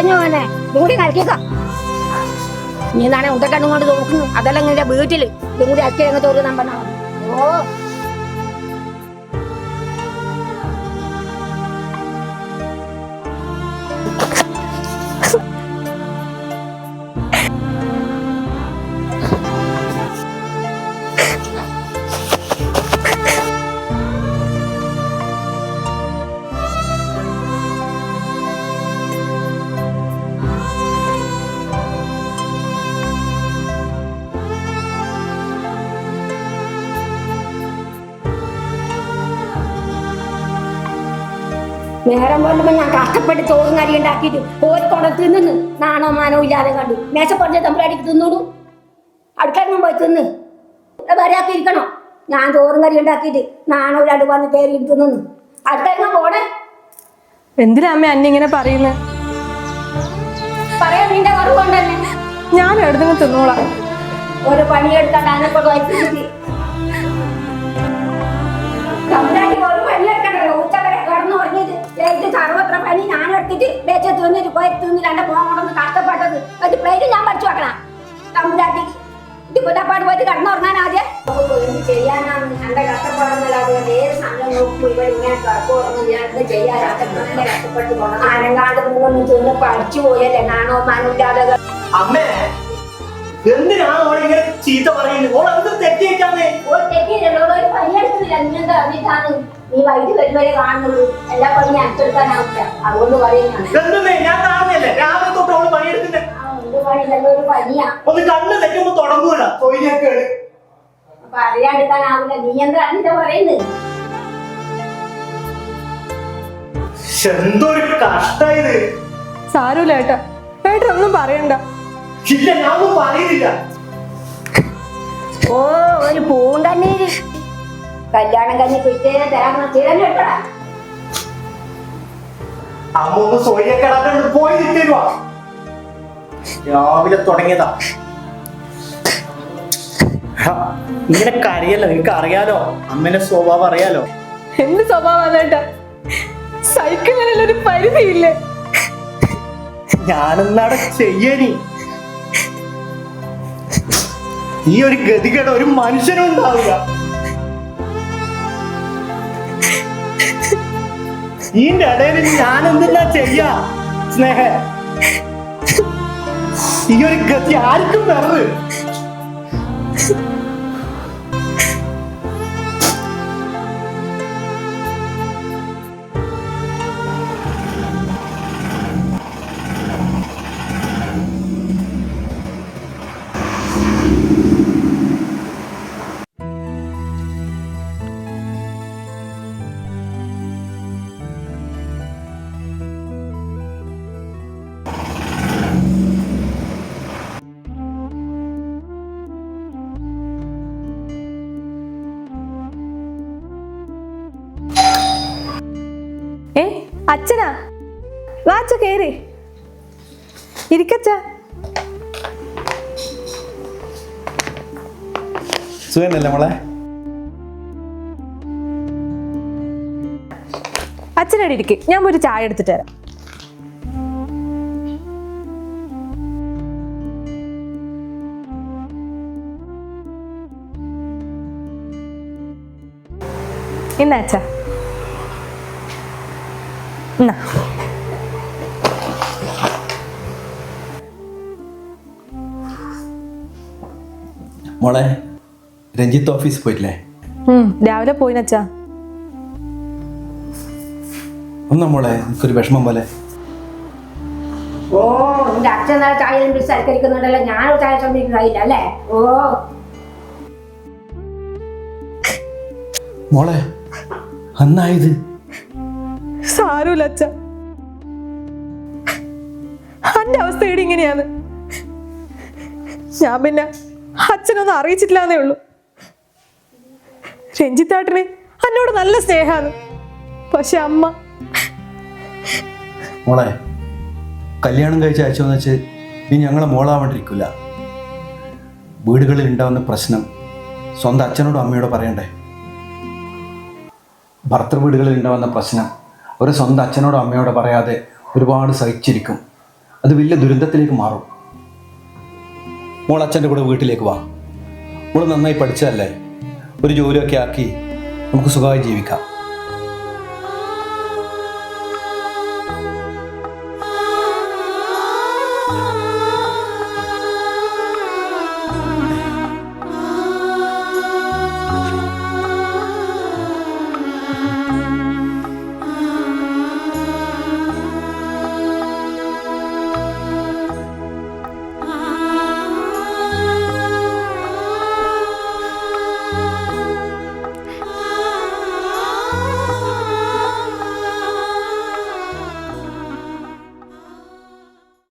കഴിഞ്ഞു മോനെ? മൂടി കൂടി കളിക്കുക നീ നാണെ ഉണ്ടക്കണ്ണും കൊണ്ട് നോക്കുന്നു? അതെല്ലാം നിന്റെ വീട്ടിൽ. ഇതും കൂടി അക്കി അങ്ങ് പറഞ്ഞാ ഓ നേരം കൊണ്ടുമ്പോ ഞാൻ കഷ്ടപ്പെട്ട് ചോറും കറി ഉണ്ടാക്കിയിട്ട് ഒരു കുടത്തിൽ നിന്ന് നാണോ മാനോ ഇല്ലാതെ കണ്ടു. മേശപ്പുറത്തെ തമ്പുരാടിക്ക് തിന്നൂടൂ. അടുക്കള പോയി തിന്ന്. വരാക്കി ഇരിക്കണോ? ഞാൻ ചോറും കറി ഉണ്ടാക്കിയിട്ട് നാണോ ഇല്ലാണ്ട് വന്ന് കയറി തിന്നു അടുക്കള പോണേ. എന്തിനാ അമ്മ അന്നെ ഇങ്ങനെ പറയുന്നത് പറയാൻ നിന്റെ കുറവുണ്ടല്ലേ ഞാൻ എവിടുന്ന് തിന്നോളാം. ഒരു പണിയെടുക്കാണ്ട് അതിനെക്കൊണ്ട് വയ്ക്കുന്നത് തിന്നിട്ട് പോയി തിന്ന് രണ്ട് പോകണമെന്ന് കഷ്ടപ്പെട്ടത്. ഒരു പ്ലേറ്റ് ഞാൻ പഠിച്ചു വെക്കണം. തമ്പുരാട്ടി ഇത് കുറ്റപ്പാട് പോയിട്ട് കിടന്നുറങ്ങാൻ ആദ്യം. ചെയ്യാനാണ്. എന്റെ കഷ്ടപ്പാടൊന്നുമില്ലാതെ ഏത് സമയം നോക്കും. ഇവിടെ ഇങ്ങനെ കിടക്കുറങ്ങും ഞാൻ ചെയ്യാനാണ് നല്ല കഷ്ടപ്പെട്ട് പോകണം ആനങ്കാണ്ട് മൂന്നും തിന്ന് പഠിച്ചു പോയല്ലേ നാണോ മാനോ അമ്മേ എന്തിനാണ് ഓളെ ഇങ്ങനെ ചീത്ത പറയുന്നത്? ഓൾ എന്ത് തെറ്റിയിട്ടാന്നേ ഓൾ തെറ്റിയില്ലല്ലോ ഒരു പണിയെടുക്കുന്നില്ല നിന്നെന്താ അറിഞ്ഞിട്ടാണ്? നീ വൈകിട്ട് കാണുന്നുള്ളൂ. എല്ലാ പണി അച്ചെടുക്കാനാവില്ല അതുകൊണ്ട് പറയുന്നതാണ്. എന്തെന്നേ? ഞാൻ കാണുന്നില്ലേ. രാവിലെ തൊട്ട് ഓൾ പണിയെടുക്കുന്നത് ആ, എന്ത് പണിയില്ലല്ലോ ഒരു പനിയാ ഒന്ന് കണ്ണ് തെറ്റുമ്പോ തുടങ്ങൂല. തൊഴിലേക്കേട് അപ്പൊ അറിയാണ്ടിരിക്കാനാവില്ല നീ എന്താ അറിഞ്ഞിട്ട് പറയുന്നത് എന്തൊരു കഷ്ടായത് സാരമില്ല ഏട്ടാ. ഏട്ടാ ഒന്നും പറയണ്ട. ഇല്ല ഞാൻ ഒന്നും പറയുന്നില്ല ഓ ഒരു പൂണ്ടണ്ണീര് കല്യാണം കഞ്ഞി പിറ്റേനെ തരാൻ സ്ഥിരം കേട്ടടാ അമ്മ ഒന്ന് സോയിലേക്കേടാണ്ട് പോയി നിൽക്കുക രാവിലെ തുടങ്ങിയതാ. ഇങ്ങനെ കരയല്ലോ നിനക്ക് അറിയാലോ. അമ്മേന്റെ സ്വഭാവം അറിയാലോ. എന്ത് സ്വഭാവം ഒരു പരിധിയില്ലേ? ഞാനെന്നാടെ ചെയ്യനി ഈ ഒരു ഗതികേട് ഒരു മനുഷ്യനും ഉണ്ടാവില്ല. ഈന്റെ ഇടയിൽ ഞാൻ എന്തെല്ലാം ചെയ്യാ സ്നേഹ? ഈ ഒരു ഗതി ആർക്കും വരരുത് ഏ അച്ഛനാ? വാച്ച കേറി. ഇരിക്കച്ച. സുഖമല്ലേ മോളെ? അച്ഛനോട് ഇരിക്കെ. ഞാൻ ഒരു ചായ എടുത്തിട്ട് തരാം ഇന്ന അച്ഛ. മോളെ രഞ്ജിത്ത് ഓഫീസിൽ പോയില്ലേ രാവിലെ പോയിനച്ചാ ഒന്നാ മോളെ എനിക്കൊരു വിഷമം പോലെ. ഓ എന്റെ അച്ഛൻ നാളെ ചായ സൽക്കരിക്കുന്നുണ്ടല്ലോ. ഞാനൊരു ചായ സമ്മതിക്കുന്നതായില്ല അല്ലേ? ഓ. മോളെ അന്നായത് സാരമില്ല അച്ഛ. അന്റെ ഇടി ഇങ്ങനെയാണ്. ഞാൻ പിന്നെ അച്ഛനൊന്നും അറിയിച്ചിട്ടില്ലാന്നേ ഉള്ളൂ. രഞ്ജിത്താട്ടിന് അന്നോട് നല്ല സ്നേഹാണ്. പക്ഷെ അമ്മ മോളെ കല്യാണം കഴിച്ച അയച്ചോന്ന് വെച്ച് നീ ഞങ്ങളെ മോളാവേണ്ടിരിക്കില്ല വീടുകളിൽ ഉണ്ടാവുന്ന പ്രശ്നം സ്വന്തം അച്ഛനോടും അമ്മയോടും പറയണ്ടേ? ഭർത്തൃ വീടുകളിൽ ഉണ്ടാവുന്ന പ്രശ്നം ഒരു സ്വന്തം അച്ഛനോടോ അമ്മയോടോ പറയാതെ ഒരുപാട് സഹിച്ചിരിക്കും. അത് വലിയ ദുരന്തത്തിലേക്ക് മാറും. മോൾ അച്ഛന്റെ കൂടെ വീട്ടിലേക്ക് വാ. മോൾ നന്നായി പഠിച്ചതല്ലേ? ഒരു ജോലിയൊക്കെ ആക്കി നമുക്ക് സുഖമായി ജീവിക്കാം.